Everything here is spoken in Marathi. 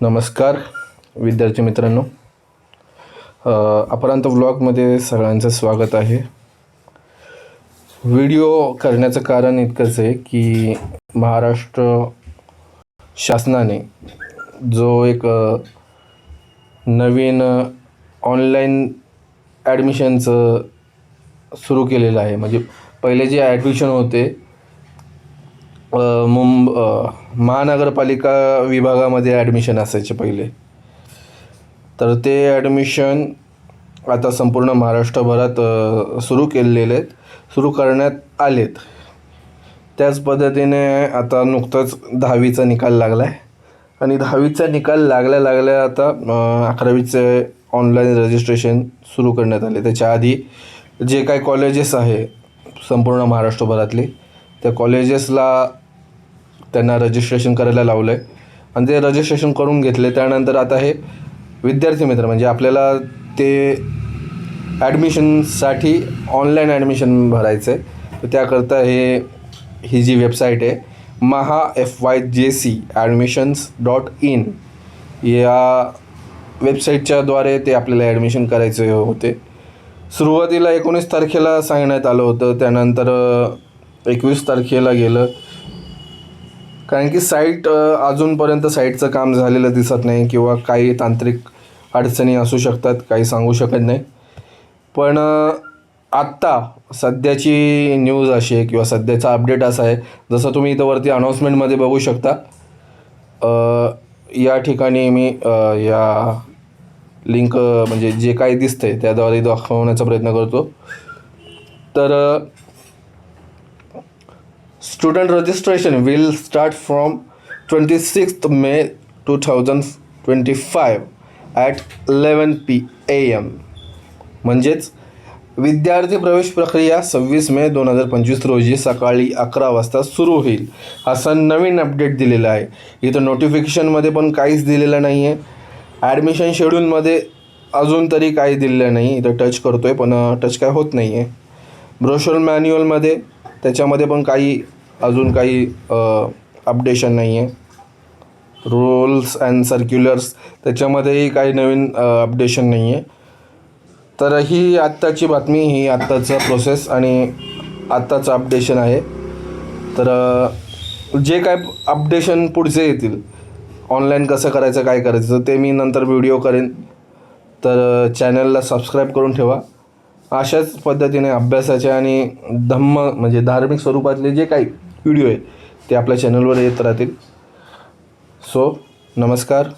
नमस्कार विद्यार्थी मित्रांनो. अपरांत व्लॉगमध्ये सगळ्यांचं स्वागत आहे. व्हिडिओ करण्याचं कारण इतकंच आहे की महाराष्ट्र शासनाने जो एक नवीन ऑनलाईन ॲडमिशनचं सुरू केलेलं आहे. म्हणजे पहिले जे ॲडमिशन होते मुंब महानगरपालिका विभागामध्ये ॲडमिशन असायचे पहिले. तर ते ॲडमिशन आता संपूर्ण महाराष्ट्रभरात सुरू केलेले आहेत. सुरू करण्यात आलेत. त्याच पद्धतीने आता नुकतंच दहावीचा निकाल लागला आहे आणि दहावीचा निकाल लागल्या लागल्या आता अकरावीचे ऑनलाईन रजिस्ट्रेशन सुरू करण्यात आले. त्याच्या आधी जे काही कॉलेजेस आहे संपूर्ण महाराष्ट्रभरातले त्या कॉलेजेसला त्यांना रजिस्ट्रेशन करायला लावलं आहे आणि ते रजिस्ट्रेशन करून घेतले. त्यानंतर आता हे विद्यार्थी मित्र म्हणजे आपल्याला ते ॲडमिशनसाठी ऑनलाईन ॲडमिशन भरायचं आहे तर त्याकरता हे ही जी वेबसाईट आहे Maha F Y J C admissions dot in या वेबसाईटच्याद्वारे ते आपल्याला ॲडमिशन करायचे होते. सुरुवातीला एकोणीस तारखेला सांगण्यात आलं होतं. त्यानंतर एकवीस तारखेला गेलं. कारण की साईट अजूनपर्यंत साईटचं काम झालेलं दिसत नाही किंवा काही तांत्रिक अडचणी असू शकतात काही सांगू शकत नाही. पण आत्ता सध्याची न्यूज अशी आहे किंवा सध्याचा अपडेट असा आहे जसं तुम्ही इथं वरती अनाऊन्समेंटमध्ये बघू शकता. या ठिकाणी मी या लिंक म्हणजे जे काही दिसतंय त्याद्वारे दाखवण्याचा प्रयत्न करतो. तर Student registration will start from 26th May 2025 at 11 p am म्हणजेच विद्यार्थी प्रवेश प्रक्रिया सव्वीस मे दोन हजार पंचवीस रोजी सकाळी अकरा वाजता सुरू होईल. असा नवीन अपडेट दिलेला आहे. इथं नोटिफिकेशनमध्ये पण काहीच दिलेलं नाही आहे ॲडमिशन शेड्यूलमध्ये अजून तरी काही दिलेलं नाही. इथं टच करतो आहे पण टच काय होत नाही आहे ब्रोशर मॅन्युअलमध्ये त्याच्यामध्ये पण काही अजून काही अपडेशन नाही आहे रूल्स अँड सर्क्युलर्स त्याच्यामध्येही काही नवीन अपडेशन नाही आहे तर ही आत्ताची बातमी ही आत्ताचं प्रोसेस आणि आत्ताचं अपडेशन आहे. तर जे काय अपडेशन पुढचे येतील ऑनलाईन कसं करायचं काय करायचं ते मी नंतर व्हिडिओ करेन. तर चॅनलला सबस्क्राईब करून ठेवा. अशाच पद्धतीने अभ्यासाचे आणि धम्म म्हणजे धार्मिक स्वरूपातले जे काही व्हिडिओ आहेत ते आपल्या चॅनलवर येत राहतील. सो नमस्कार.